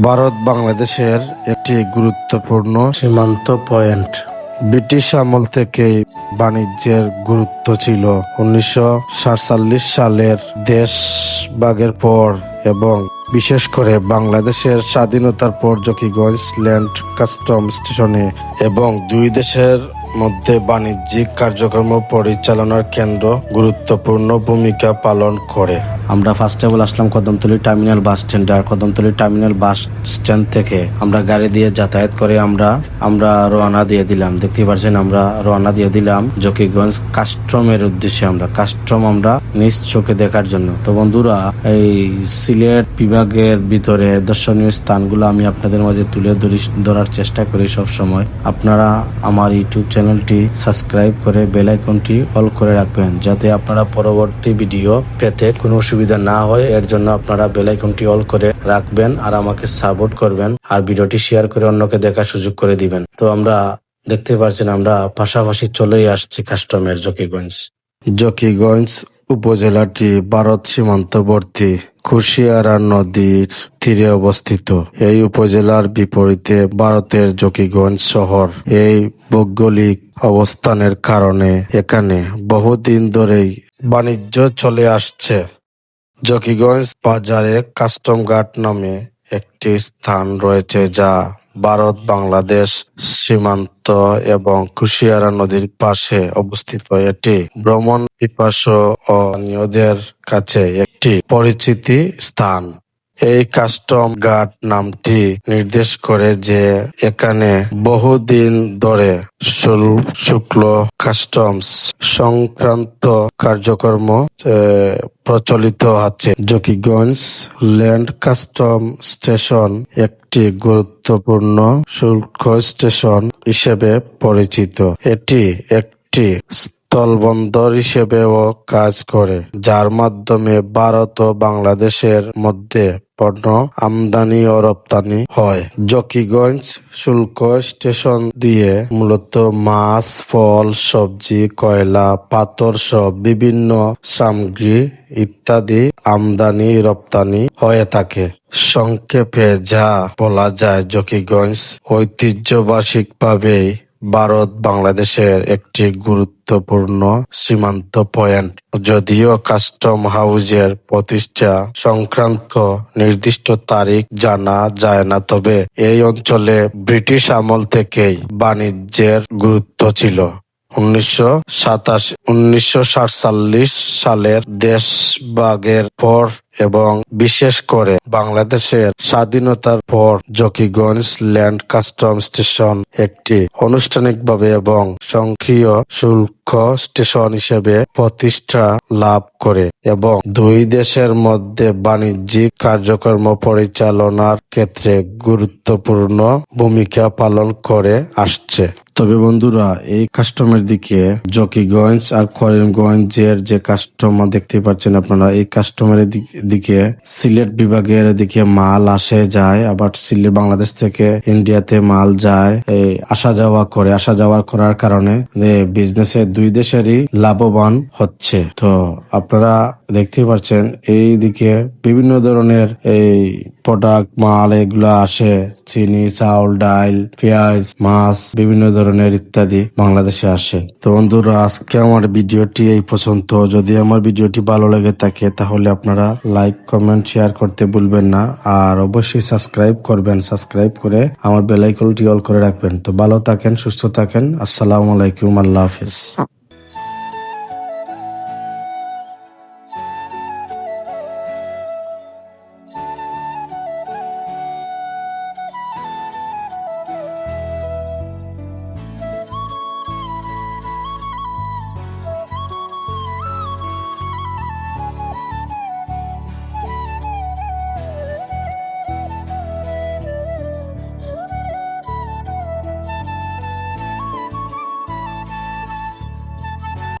ভারত বাংলাদেশের একটি গুরুত্বপূর্ণ সীমান্ত পয়েন্ট। ব্রিটিশ আমল থেকেই বাণিজ্যের গুরুত্ব ছিল। উনিশশো সাতচল্লিশ সালের দেশ ভাগের পর এবং বিশেষ করে বাংলাদেশের স্বাধীনতার পর জকিগঞ্জ ল্যান্ড কাস্টম স্টেশনে এবং দুই দেশের মধ্যে বাণিজ্যিক কার্যক্রম পরিচালনার কেন্দ্র গুরুত্বপূর্ণ ভূমিকা পালন করে। আমরা ফার্স্ট অল আসলাম কদমতলী টার্মিনাল বাস স্ট্যান্ড আর কদমতলি টার্মিনাল বাস স্ট্যান্ড থেকে আমরা গাড়ি দিয়ে যাতায়াত করে আমরা আমরা রওনা দিয়ে দিলাম। দেখতে পাচ্ছেন আমরা রওনা দিয়ে দিলাম জকিগঞ্জ কাস্টমের উদ্দেশ্যে আমরা। কাস্টম আমরা নিজ চোখে দেখার জন্য। তো বন্ধুরা, এই সিলেট বিভাগের ভিতরে দর্শনীয় স্থানগুলো আমি আপনাদের মাঝে তুলে ধরি- ধরার চেষ্টা করি সব সময় আপনারা আমার ইউটিউব চ্যানেলটি সাবস্ক্রাইব করে বেল আইকনটি অল করে রাখবেন, যাতে আপনারা পরবর্তী ভিডিও পেতে কোনো অসুবিধা না হয়, এর জন্য আপনারা বেল আইকনটি অল করে রাখবেন আর আমাকে সাপোর্ট করবেন আর ভিডিওটি শেয়ার করে অন্যকে দেখার সুযোগ করে দিবেন। তো আমরা দেখতে পাচ্ছেন আমরা পাশাপাশি চলেই আসছি কাস্টমের জকিগঞ্জ। জকিগঞ্জ উপজেলাটি ভারত সীমান্তবর্তী কুশিয়ারা নদীর তীরে অবস্থিত। এই উপজেলার বিপরীতে ভারতের জকিগঞ্জ শহর এই ভৌগোলিক অবস্থানের কারণে এখানে বহুদিন ধরেই বাণিজ্য চলে আসছে। জকিগঞ্জ বাজারে কাস্টম ঘাট নামে একটি স্থান রয়েছে যা ভারত, বাংলাদেশ সীমান্ত এবং কুশিয়ারা নদীর পাশে অবস্থিত। এটি ভ্রমণ পিপাসু ও নিয়োদের কাছে একটি পরিচিতি স্থান। এই কাস্টম গার্ড নামটি নির্দেশ করে যে এখানে বহুদিন ধরে শুক্ল কাস্টমস সংক্রান্ত কার্যক্রম প্রচলিত আছে। জকিগঞ্জ ল্যান্ড কাস্টম স্টেশন একটি গুরুত্বপূর্ণ শুল্ক স্টেশন হিসেবে পরিচিত। এটি একটি স্থলবন্দর হিসেবেও কাজ করে, যার মাধ্যমে ভারত ও বাংলাদেশের মধ্যে পণ্য আমদানি ও রপ্তানি হয়। জকিগঞ্জ শুল্ক স্টেশন দিয়ে মূলত মাছ, ফল, সবজি, কয়লা, পাথর সহ বিভিন্ন সামগ্রী ইত্যাদি আমদানি, রপ্তানি হয়ে থাকে। সংক্ষেপে যা বলা যায়, জকিগঞ্জ ঐতিহ্যবার্ষিকভাবেই ভারত বাংলাদেশের একটি গুরুত্বপূর্ণ সীমান্ত পয়েন্ট। যদিও কাস্টম হাউজের প্রতিষ্ঠা সংক্রান্ত নির্দিষ্ট তারিখ জানা যায় না, তবে এই অঞ্চলে ব্রিটিশ আমল থেকেই বাণিজ্যের গুরুত্ব ছিল। উনিশশো সাতাশ, উনিশশো সালের দেশভাগের পর এবং বিশেষ করে বাংলাদেশের স্বাধীনতার পর জকিগঞ্জ ল্যান্ড কাস্টম স্টেশন একটি আনুষ্ঠানিকভাবে এবং সক্রিয় শুল্ক স্টেশন হিসেবে প্রতিষ্ঠা লাভ করে এবং দুই দেশের মধ্যে বাণিজ্যিক কার্যক্রম পরিচালনার ক্ষেত্রে গুরুত্বপূর্ণ ভূমিকা পালন করে আসছে। তবে বন্ধুরা, এই কাস্টমের দিকে জকিগঞ্জ আর করিমগঞ্জের যে কাস্টমার দেখতে পাচ্ছেন আপনারা, এই কাস্টমারের দিক- সিলেট বিভাগের দিকে মাল আসে, যায়। আবার সিলেট বাংলাদেশ থেকে ইন্ডিয়াতে মাল যায় এই আসা যাওয়া করে। আসা যাওয়া করার কারণে বিজনেসে দুই দেশেরই লাভবান হচ্ছে। তো আপনারা দেখতে পাচ্ছেন, এই দিকে বিভিন্ন ধরনের এই প্রোডাক্ট মাল, এগুলো আসে। চিনি, চাউল ডাল পেঁয়াজ, মাছ, বিভিন্ন ধরনের ইত্যাদি বাংলাদেশে আসে। তো বন্ধুরা, আজকে আমার ভিডিওটি এই পর্যন্ত। যদি আমার ভিডিওটি ভালো লাগে থাকে, তাহলে আপনারা লাইক, কমেন্ট, শেয়ার করতে ভুলবেন না। আর অবশ্যই সাবস্ক্রাইব করবেন। সাবস্ক্রাইব করে আমার বেলাইকলটি অল করে রাখবেন। তো ভালো থাকেন, সুস্থ থাকেন। আসসালামু আলাইকুম। আল্লাহ হাফিজ।